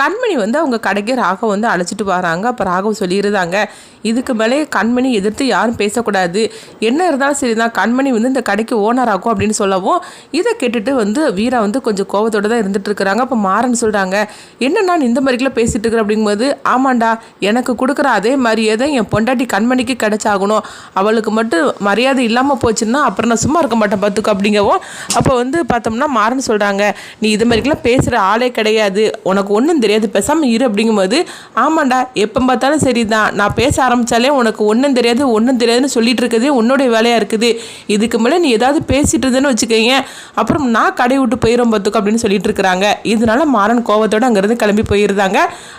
கண்மணி வந்து அவங்க கடைக்கு ராகவ் வந்து அழைச்சிட்டு வராங்க. அப்போ ராகவ் சொல்லியிருந்தாங்க இதுக்கு மேலே கண்மணி எதிர்த்து யாரும் பேசக்கூடாது. என்ன இருந்தாலும் சரி தான் கண்மணி வந்து இந்த கடைக்கு ஓனர் ஆகும் அப்படின்னு சொல்லவும் இதை கேட்டுட்டு வந்து வீரா வந்து கொஞ்சம் கோபத்தோடு தான் இருந்துட்டு இருக்கிறாங்க அப்போ மாறன் சொல்கிறாங்க என்ன நான் இந்த மாதிரிக்கெல்லாம் பேசிகிட்டு இருக்கிறேன் அப்படிங்கும்போது ஆமாண்டா எனக்கு கொடுக்குற அதே மாதிரியே தான் என் பொண்டாட்டி கண்மணிக்கு கிடைச்சாகணும். அவளுக்கு மட்டும் மரியாதை இல்லாமல் போச்சுன்னா அப்புறம் நான் சும்மா இருக்க மாட்டேன் பார்த்துக்கோ அப்படிங்கவும் அப்போ வந்து பார்த்தோம்னா மாறன் சொல்கிறாங்க நீ இது மாதிரிக்கெல்லாம் பேசுகிற ஆளே கிடையாது. உனக்கு ஒன்றும் தெரியாது. பேசாமல் இரு அப்படிங்கும்போது ஆமாண்டா எப்போ பார்த்தாலும் சரி தான் நான் பேச ஆரம்பித்தாலே உனக்கு ஒன்றும் தெரியாது ஒன்றும் தெரியாதுன்னு சொல்லிட்டு இருக்கிறதே உன்னுடைய வேலையாக இருக்குது. இதுக்கு மேலே நீ ஏதாவது பேசிட்டு இருந்தேன்னு வச்சுக்கோங்க அப்புறம் நான் கடை விட்டு போயிடும் பார்த்துக்கோ அப்படின்னு சொல்லிட்டு இருக்கிறாங்க. இதனால மாறன் கோவத்தோடு அங்கேருந்து கிளம்பி போயிருந்தாங்க.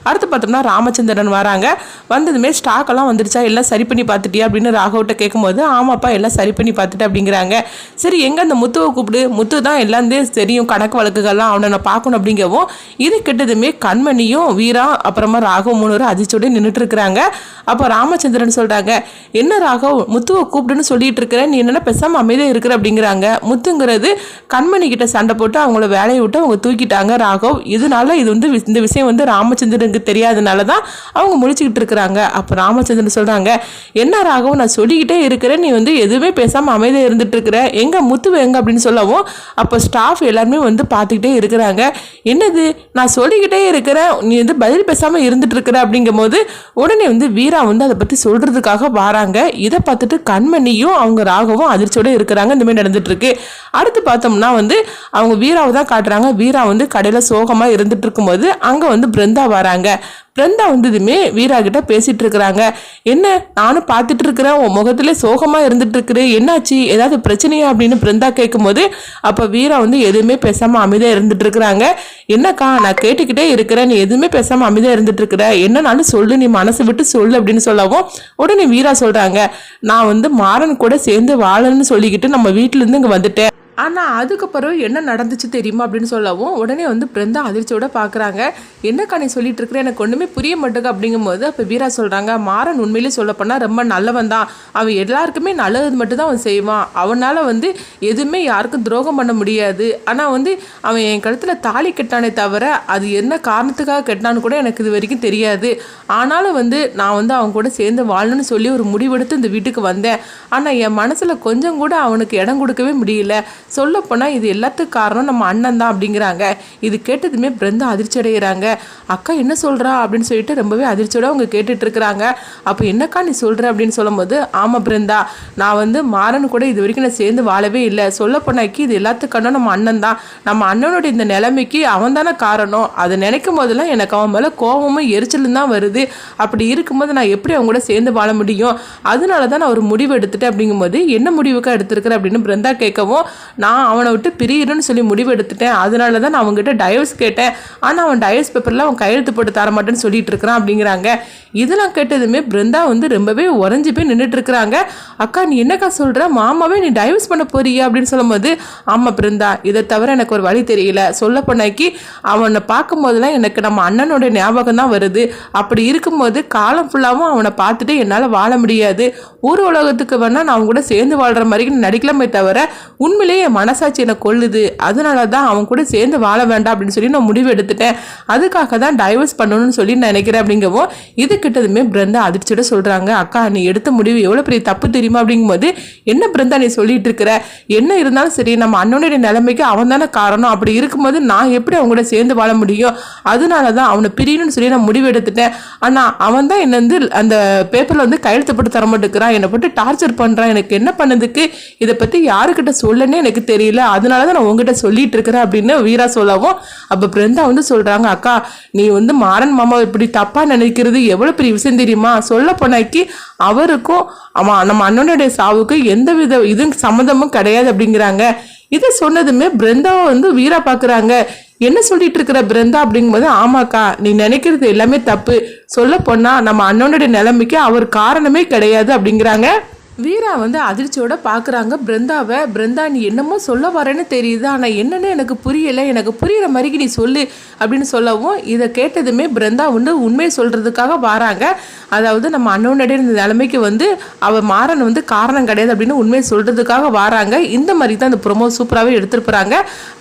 அடுத்து பார்த்தோம்னா ராமச்சந்திரன் வராங்க. வந்ததுமே ஸ்டாக் எல்லாம் வந்துருச்சா? எல்லாம் சரி பண்ணி பார்த்துட்டியா? அப்படின்னு ராகவ்கிட்ட கேட்கும்போது ஆமாப்பா எல்லாம் சரி பண்ணி பார்த்துட்டு அப்படிங்கிறாங்க. சரி எங்கே அந்த முத்துவை கூப்பிடு? முத்து தான் எல்லாந்தே தெரியும் கணக்கு வழக்குகள்லாம் அவனை நான் பார்க்கணும் அப்படிங்கவும் இது கெட்டதுமே கண்மணியும் வீரா அப்புறமா ராகவ் மூணு அதிர்ச்சியோட நின்றுட்டு இருக்கிறாங்க அப்போ ராமச்சந்திரன் சொல்கிறாங்க என்ன ராகவ் முத்துவை கூப்பிடுன்னு சொல்லிட்டு இருக்கிற நீ என்னென்ன பேசாமல் அமைதியாக இருக்கிற அப்படிங்கிறாங்க. முத்துங்கிறது கண்மணி கிட்ட சண்டை போட்டு அவங்கள வேலையை விட்டு அவங்க தூக்கிட்டாங்க ராகவ். இதனால இது வந்து வி- இந்த விஷயம் வந்து ராமச்சந்திரனுக்கு தெரியாதனால தான் அவங்க முடிச்சுக்கிட்டு இருக்கிறாங்க. அப்போ ராமச்சந்திரன் சொல்கிறாங்க என்ன ராகவ் நான் சொல்லிக்கிட்டே இருக்கிறேன். நீ வந்து எதுவுமே பேசாமல் அமைதியாக இருந்துட்டு இருக்கிற எங்க முத்து எங்க? அப்படின்னு சொல்லவும் அப்போ ஸ்டாஃப் எல்லாருமே வந்து பார்த்துக்கிட்டே இருக்கிறாங்க. என்னது? நான் சொல்லிக்கிட்டே இருக்கிறேன் நீ வந்து பதில் பேசாமல் இருந்துட்டு இருக்கிற அப்படிங்கும்போது உடனே வந்து வீரா வந்து அதை பற்றி சொல்கிறதுக்காக வராங்க. இதை பார்த்துட்டு கண்மணியும் அவங்க ராகவும் அதிர்ச்சியோடு இருக்கிறாங்க. இந்த மாதிரி நடந்துட்டு அடுத்து பார்த்தோம்னா வந்து அவங்க வீராவை தான் காட்டுறாங்க. வீரா வந்து கடையில் சோகமாக இருந்துட்டு இருக்கும்போது அங்கே வந்து பிருந்தா வராங்க. பிருந்தா வந்ததுமே வீரா கிட்ட பேசிட்டு இருக்கிறாங்க. என்ன? நானும் பார்த்துட்டு இருக்கிறேன். உன் முகத்துல சோகமாக இருந்துட்டு இருக்கிறேன் என்னாச்சு? ஏதாவது பிரச்சனையா? அப்படின்னு பிருந்தா கேட்கும்போது அப்போ வீரா வந்து எதுவுமே பேசாம அமைதியாக இருந்துட்டு இருக்கிறாங்க. என்னக்கா நான் கேட்டுக்கிட்டே இருக்கிறேன். நீ எதுவுமே பேசாமல் அமைதியாக இருந்துட்டு இருக்கிற. என்னன்னாலும் சொல்லு. நீ மனசு விட்டு சொல்லு அப்படின்னு சொல்லவும் உடனே வீரா சொல்கிறாங்க நான் வந்து மாறன் கூட சேர்ந்து வாழன்னு சொல்லிக்கிட்டு நம்ம வீட்டிலேருந்து இங்கே வந்துட்டேன். ஆனால் அதுக்கப்புறம் என்ன நடந்துச்சு தெரியுமா அப்படின்னு சொல்லவும் உடனே வந்து பிருந்தா அதிர்ச்சியோட பார்க்குறாங்க என்னக்கா நீ சொல்லிட்டு இருக்கிற? எனக்கு ஒன்றுமே புரிய மாட்டேங்க அப்படிங்கும்போது அப்போ வீரா சொல்கிறாங்க மாறன் உண்மையிலே சொல்லப்போனால் ரொம்ப நல்லவன் தான். அவன் எல்லாருக்குமே நல்லது மட்டும்தான் அவன் செய்வான். அவனால் வந்து எதுவுமே யாருக்கும் துரோகம் பண்ண முடியாது. ஆனால் வந்து அவன் என் கழுத்தில் தாலி கெட்டானே தவிர அது என்ன காரணத்துக்காக கட்டினான்னு கூட எனக்கு இது வரைக்கும் தெரியாது. ஆனாலும் வந்து நான் வந்து அவன் கூட சேர்ந்து வாழணும்னு சொல்லி ஒரு முடிவெடுத்து இந்த வீட்டுக்கு வந்தேன். ஆனால் என் மனசில் கொஞ்சம் கூட அவனுக்கு இடம் கொடுக்கவே முடியல. சொல்லப்போனால் இது எல்லாத்துக்கும் காரணம் நம்ம அண்ணன் தான் அப்படிங்கிறாங்க. இது கேட்டதுமே பிருந்தா அதிர்ச்சி அடைகிறாங்க அக்கா என்ன சொல்கிறா அப்படின்னு சொல்லிட்டு ரொம்பவே அதிர்ச்சியோட அவங்க கேட்டுட்டு இருக்கிறாங்க. அப்போ என்னக்கா நீ சொல்கிற அப்படின்னு சொல்லும்போது ஆமாம் பிருந்தா நான் வந்து மாறன் கூட இது வரைக்கும் நான் சேர்ந்து வாழவே இல்லை. சொல்லப்போனாக்கி இது எல்லாத்துக்கான நம்ம அண்ணன் தான். நம்ம அண்ணனோட இந்த நிலைமைக்கு அவன் தானே காரணம். அதை நினைக்கும் போதெல்லாம் எனக்கு அவன் மேலே கோபமும் எரிச்சலும் தான் வருது. அப்படி இருக்கும்போது நான் எப்படி அவங்க கூட சேர்ந்து வாழ முடியும்? அதனால தான் நான் ஒரு முடிவு எடுத்துட்டேன். அப்படிங்கும்போது என்ன முடிவுக்கா எடுத்திருக்கிறேன் அப்படின்னு பிருந்தா கேட்கவும் நான் அவனை விட்டு பிரியணும்னு சொல்லி முடிவு எடுத்துட்டேன் அதனால தான் நான் அவங்ககிட்ட டயர்ஸ் கேட்டேன். ஆனால் அவன் டயர்ஸ் பேப்பரில் அவன் கையெழுத்து போட்டு தர மாட்டேன்னு சொல்லிட்டு இருக்கிறான் அப்படிங்கிறாங்க. இதெல்லாம் கேட்டதுமே பிருந்தா வந்து ரொம்பவே உறைஞ்சி போய் நின்றுட்டு இருக்கிறாங்க. அக்கா நீ என்னக்கா சொல்கிற மாமாவே நீ டைவர்ஸ் பண்ண போறியா அப்படின்னு சொல்லும்போது ஆமாம் பிருந்தா இதை தவிர எனக்கு ஒரு வழி தெரியல. சொல்ல போனாக்கி அவனை பார்க்கும்போதெல்லாம் எனக்கு நம்ம அண்ணனோட ஞாபகம் தான் வருது. அப்படி இருக்கும்போது காலம் ஃபுல்லாகவும் அவனை பார்த்துட்டு என்னால் வாழ முடியாது. ஊர் உலகத்துக்கு வேணால் நான் அவங்க கூட சேர்ந்து வாழ்கிற மாதிரி நடிக்கலாமே தவிர உண்மையிலேயே என் மனசாட்சி என்னை கொள்ளுது அதனால தான் அவன் கூட சேர்ந்து வாழ வேண்டாம் அப்படின்னு சொல்லி நான் முடிவு எடுத்துட்டேன். அதுக்காக தான் டைவர்ஸ் பண்ணணும்னு சொல்லி நான் நினைக்கிறேன் அப்படிங்கவும் இது கிட்டதுமே பிருந்தா அதிர்ச்சியோட சொல்கிறாங்க அக்கா நீ எடுத்த முடிவு எவ்வளோ பெரிய தப்பு தெரியுமா அப்படிங்கும்போது என்ன பிருந்தா நீ சொல்லிட்டு இருக்கிற? என்ன இருந்தாலும் சரி நம்ம அண்ணனுடைய நிலைமைக்கு அவன் தானே காரணம். அப்படி இருக்கும்போது நான் எப்படி அவங்க கூட சேர்ந்து வாழ முடியும்? அதனால தான் அவனை பிரியணும்னு சொல்லி நான் முடிவு எடுத்துட்டேன். ஆனால் அவன் தான் என்னை வந்து அந்த பேப்பரில் வந்து கையெழுத்து போட்டு தர மாட்டேங்கிறான் என்னை போட்டு டார்ச்சர் பண்ணுறான் எனக்கு என்ன பண்ணதுக்கு? இதை பற்றி யாருக்கிட்ட சொல்லனே எனக்கு தெரியல. அதனால தான் நான் உங்ககிட்ட சொல்லிட்டு இருக்கிறேன் அப்படின்னு வீரா சொல்லவும் அப்போ பிருந்தா வந்து சொல்கிறாங்க அக்கா நீ வந்து மாறன் மாமா இப்படி தப்பாக நினைக்கிறது எவ்வளோ பெரிய விஷயம் தெரியுமா? சொல்ல போனாக்கி அவருக்கும் அவன் நம்ம அண்ணனுடைய சாவுக்கு எந்த வித இதுவும் சம்மந்தமும் கிடையாது அப்படிங்கிறாங்க. இதை சொன்னதுமே பிருந்தாவை வந்து வீரா பார்க்குறாங்க என்ன சொல்லிட்டு இருக்கிற பிருந்தா? அப்படிங்கும்போது ஆமாக்கா நீ நினைக்கிறது எல்லாமே தப்பு. சொல்ல போனா நம்ம அண்ணனுடைய நிலைமைக்கு அவர் காரணமே கிடையாது அப்படிங்கிறாங்க. வீரா வந்து அதிர்ச்சியோட பார்க்குறாங்க பிருந்தாவை பிருந்தா நீ என்னமோ சொல்ல வரேன்னு தெரியுது. ஆனால் என்னென்னு எனக்கு புரியலை. எனக்கு புரியிற மாதிரிக்கு நீ சொல்லு அப்படின்னு சொல்லவும் இதை கேட்டதுமே பிருந்தா வந்து உண்மையை சொல்கிறதுக்காக வராங்க. அதாவது நம்ம அண்ணனுடைய நிலைமைக்கு வந்து அவள் மாறன் வந்து காரணம் கிடையாது அப்படின்னு உண்மையை சொல்கிறதுக்காக வராங்க. இந்த மாதிரி தான் அந்த ப்ரொமோ சூப்பராகவே எடுத்துருப்பாங்க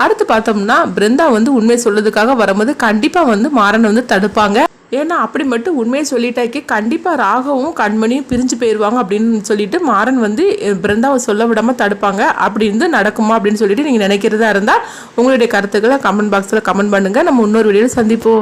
அடுத்து பார்த்தோம்னா பிருந்தா வந்து உண்மையை சொல்கிறதுக்காக வரும்போது கண்டிப்பாக வந்து மாறன் வந்து தடுப்பாங்க. ஏன்னா அப்படி மட்டும் உண்மையை சொல்லிட்டாக்கி கண்டிப்பாக ராகவும் கண்மணியும் பிரிஞ்சு போயிடுவாங்க அப்படின்னு சொல்லிட்டு மாறன் வந்து பிருந்தாவை சொல்ல விடாமல் தடுப்பாங்க. அப்படி இருந்து நடக்குமா? அப்படின்னு சொல்லிட்டு நீங்கள் நினைக்கிறதா இருந்தால் உங்களுடைய கருத்துக்களை கமெண்ட் பாக்ஸில் கமெண்ட் பண்ணுங்கள் நம்ம இன்னொரு வீடியோவில் சந்திப்போம்.